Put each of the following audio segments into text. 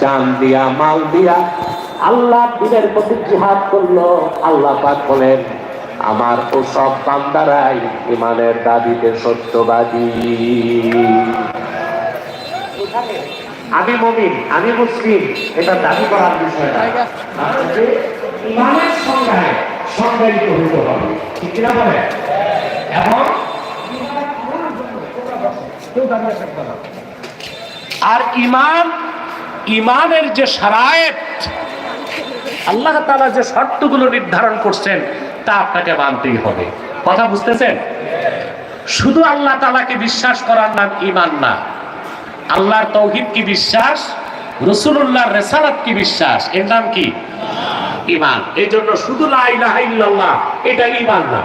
জান দিয়া মাল দিয়া। আল্লাহ দিনের প্রতি জিহাদ করল। আল্লাহ পাক বলেন আমার ও সব বান্দারাই ইমানের দাবিতে সত্যবাদী। আমি মমিন আমি মুসলিম এটা দাবি করার বিষয় না। ইমানের সংজ্ঞায় সংজ্ঞায়িত হতে হবে। ঠিক কিনা বলে? এবং আর ইমান ইমানের যে সারায়েত আল্লাহ তাআলা যে শর্তগুলো নির্ধারণ করছেন, তা আপনাকে মানতেই হবে। কথা বুঝতেছেন? শুধু আল্লাহ তাআলাকে বিশ্বাস করার নাম ইমান না, আল্লাহর তৌহিদ কি বিশ্বাস? রসুল্লাহর রেসালাত কি বিশ্বাস? এর নাম কি? ইমান এই জন্য শুধু এটা ইমান না।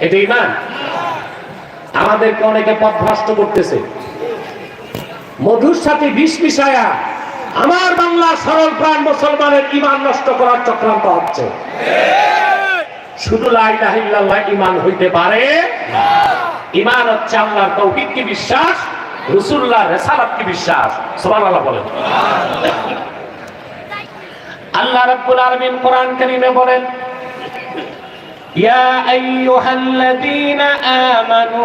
এটা ইমান আমাদেরকে অনেকে পথ পথভ্রষ্ট করতেছে। মধুর সাথে বিষ মিশায়া আমার বাংলার সরল প্রাণ মুসলমানের ইমান নষ্ট করার চক্রান্ত হচ্ছে। শুধু ইমান হইতে পারে ইমান হচ্ছে আল্লাহর তৌহিদ কি বিশ্বাস? রসুল্লাহ রেসালাত কি বিশ্বাস? সোমান আল্লাহ বলেন। আল্লাহ রব্বুল আলামিন কোরআন কারীমে বলেন, ইয়া আইয়ুহাল্লাযীনা আমানু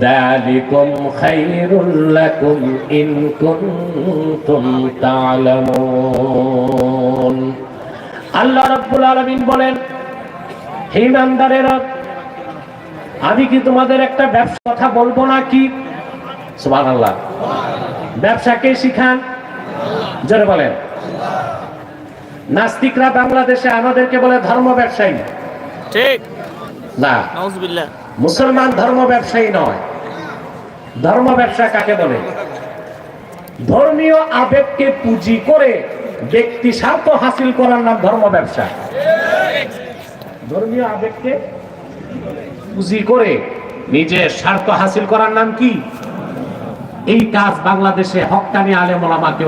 ذلكم خير لكم إن كنتم تعلمون আল্লাহ রাব্বুল আলামিন বলেন হে ইমানদারেরা আমি কি তোমাদের একটা ব্যবসা কথা বলবো না কি সুবহানাল্লাহ ব্যবসা কে শিখান জোরে বলেন নাস্তিকরা বাংলাদেশে আমাদেরকে বলে ধর্ম ব্যবসায়ী ঠিক না নাউজুবিল্লাহ মুসলমান ধর্ম ব্যবসায়ী নয় ধর্ম ব্যবসা কাকে বলে? ধর্মীয় আবেগকে পুঁজি করে ব্যক্তি স্বার্থ হাসিল করার নাম ধর্ম ব্যবসা। ধর্মীয় আবেগকে পুঁজি করে নিজের স্বার্থ হাসিল করার নাম কি? এই কাজ বাংলাদেশে হকানি আলেমা কেউ